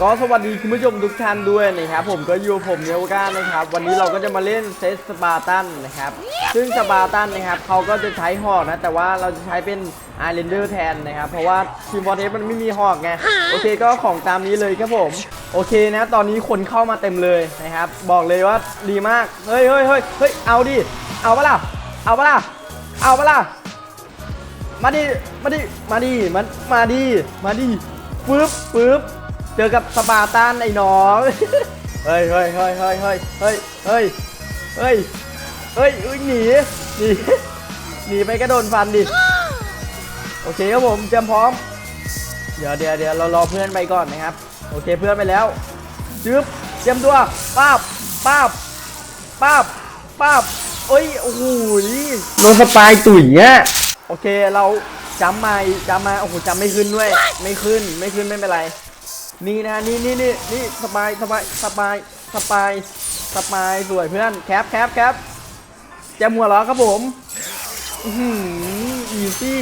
ก็สวัสดีคุณผู้ชมทุกท่านด้วยนะครับผมก็อยู่ผมเนวก้านะครับ วันนี้เราก็จะมาเล่นเซตสปาร์ตันนะครับ ซึ่งสปาร์ตันนะครับเขาก็จะใช้หอกนะ แต่ว่าเราจะใช้เป็นไอเลนเดอร์แทนนะครับ เพราะว่าทีมวอเทสมันไม่มีหอกไง โอเคก็ของตามนี้เลยครับผม โอเคนะ ตอนนี้คนเข้ามาเต็มเลยนะครับ บอกเลยว่าดีมาก เฮ้ยเฮ้ยเฮ้ยเฮ้ยเอาดิ เอาปะล่ะ เอาปะล่ะ เอาปล่ะมาดิ มาดิ มาดิมันมาดิ มาดิปึ๊บปึ๊บเจอกับสปาร์ตันไอ้น้อง เฮ้ยเฮ้ยเฮ้ยเฮ้ยเฮ้ยเฮ้ยเฮ้ยเฮ้ยเฮ้ยอุ๊ยหนีหนีหนีไปก็โดนฟันดิ โอเคครับผมเตรียมพร้อม เดี๋ยวเดี๋ยวเดี๋ยวเรารอเพื่อนไปก่อนนะครับ โอเคเพื่อนไปแล้วจึ๊บเตรียมตัวป้าบป้าบป้าบป้าบ เอ้ยโอ้โหโดนสปายตุ๋ยเนี่ยโอเคเราจำมาจำมาโอ้โหจำไม่ขึ้นด้วย ไม่ขึ้นไม่ขึ้นไม่เป็นไร นี่นะนี่นี่นี่นี่สบายสบายสบายสบายสบายสวยเพื่อนแคปแคปแคปแจมหัวเหรอครับผมอือหืออีซี่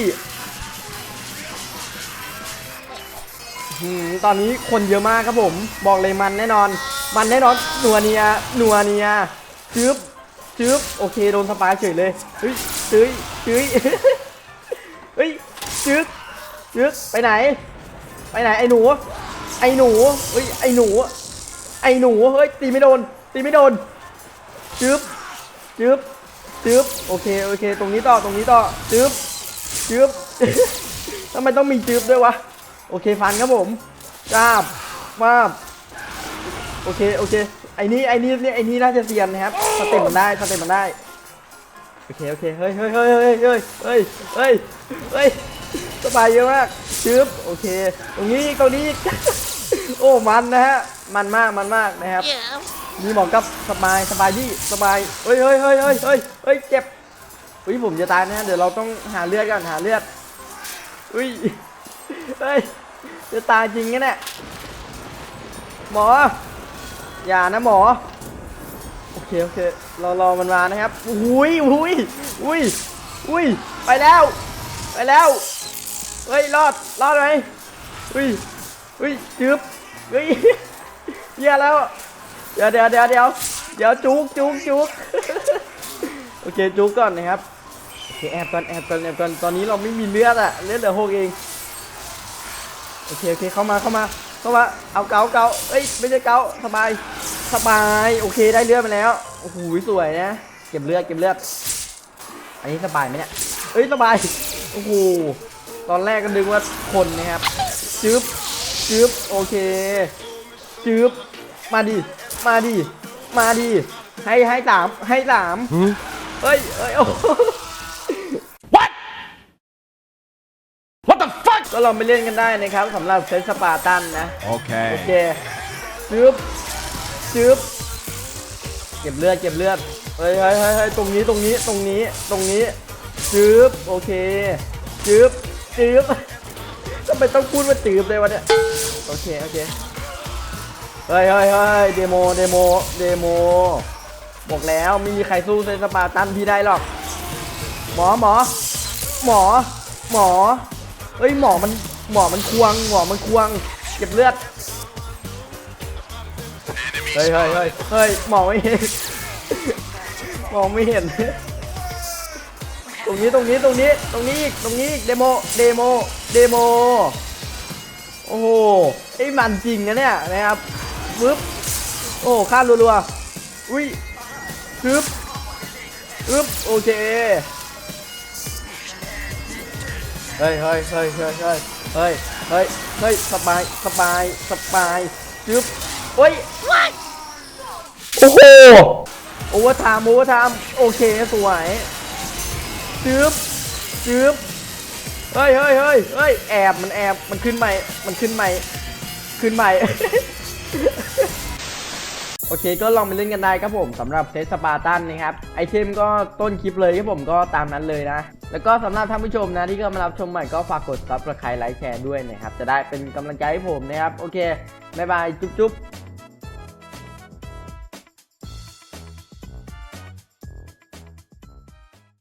อื้อหือตอนนี้คนเยอะมากครับผม บอกเลยมันแน่นอน มันแน่นอนนัวเนียนัวเนียจึ๊บ จึ๊บโอเคโดนสปายเฉยเลยเฮ้ยเฮ้ยเฮ้ยเฮ้ยจึ๊บจึ๊บไปไหน ไปไหนไอ้หนู ไอ้หนูเฮ้ยไอ้หนู ไอ้หนูเฮ้ยตีไม่โดนตีไม่โดนจึ๊บจึ๊บจึ๊บโอเคโอเค ตรงนี้ต่อตรงนี้ต่อจึ๊บจึ๊บทำไมต้องมีจึ๊บด้วยวะโอเคฟันครับผมจ้าบมาบโอเคโอเค ไอ้นี่ไอ้นี่เนี่ยไอ้นี่น่าจะเซียนนะครับสเต็ปมันได้สเต็ปมันได้โอเคโอเคเฮ้ยเฮ้ยเฮ้ยเฮ้ยเฮ้ยเฮ้ยเฮ้ยเฮ้ยสบายเยอะมากจึ๊บโอเค ตรงนี้ตรงนี้โอ้มันนะฮะมันมากมันมากนะครับมีหมอกับสบายสบายดีสบายเฮ้ยเฮ้ยเฮ้ยเฮ้ยเฮ้ยเฮ้ยเจ็บอุ้ยผมจะตายนะฮะเดี๋ยวเราต้องหาเลือดก่อนหาเลือดอุ้ยเฮ้ยจะตายจริงนะเนี่ยหมอ อย่านะหมอ โอเคโอเครอรอมันมานะครับอุ้ยอุ้ยอุ้ยอุ้ยไปแล้ว ไปแล้วเฮ้ยรอดรอดไหมอุ้ยอุ้ยจึ๊บเฮ้ยเหี้ยแล้วเดี๋ยวเดี๋ยวเดี๋ยวเดี๋ยวเดี๋ยวจุกจุกจุกโอเคจุกก่อนนะครับโอเคแอบก่อนแอบก่อนแอบก่อนตอนนี้เราไม่มีเลือดอะเลือดเหลือหกเองโอเคโอเคเข้ามาเข้ามา เข้ามาเอาเกาเกาเอ้ยไม่ใช่เกาสบายสบายโอเคได้เลือดมาแล้วโอ้โหสวยนะเก็บเลือดเก็บเลือดอันนี้สบายไหมเนี่ยเอ้ยสบายโอ้โหตอนแรกก็นึกว่าคนนะครับจึ๊บจึ๊บโอเคจืบมาดิมาดิมาดิให้ให้สามให้สามเฮ้ยเฮ้ยโอ้ ก็ลองไปเล่นกันได้นะครับสำหรับเซตสปาร์ตันนะ โอ Okay. เคจืบจืบเก็บเลือดเก็บเลือดเฮ้ยเฮ้ยเฮ้ยเฮ้ยตรงนี้ตรงนี้ตรงนี้ตรงนี้จืบโอเคจืบจืบทำไมต้องพูดว่าจืบเลยวะเนี่ยโอเคโอเคเฮ้ยเฮ้ยเฮ้ยเดโมเดโมเดโมบอกแล้วไม่มีใครสู้เซนสปาร์ตันพี่ได้หรอก หมอหมอ หมอ หมอ เฮ้ยหมอมันหมอมันควงหมอมันควง เก็บเลือด เฮ้ยเฮ้ยเฮ้ยเฮ้ยหมอไม่เห็นหมอไม่เห็น ตรงนี้ตรงนี้ตรงนี้ตรงนี้อีกตรงนี้อีกเดโมเดโมเดโมโอ้โหไอ้มันจริงนะเนี่ยนะครับปึ๊บโอ้ข้ามรัวๆอุ้ยปึ๊บปึ๊บโอเค เฮ้ยเฮ้ยเฮ้ยเฮ้ยเฮ้ยเฮ้ยเฮ้ยเฮ้ยสบายสบายสบายปึ๊บโอ้ยโอ้โหโอเวอร์ไทม์โอเวอร์ไทม์โอเคสวยจึ๊บจึ๊บเฮ้ยเฮ้ยเฮ้ยเฮ้ยแอบมันแอบมันขึ้นใหม่มันขึ้นใหม่ขึ้นใหม่โอเคก็ลองไปเล่นกันได้ครับผมสำหรับเซตสปาร์ตันนะครับ ไอเทมก็ต้นคลิปเลยครับผมก็ตามนั้นเลยนะ แล้วก็สำหรับท่านผู้ชมนะที่เข้ามารับชมใหม่ก็ฝากกดซับสไครต์ไลค์แชร์ด้วยนะครับ จะได้เป็นกำลังใจให้ผมนะครับ โอเค บ๊ายบาย จุ๊บ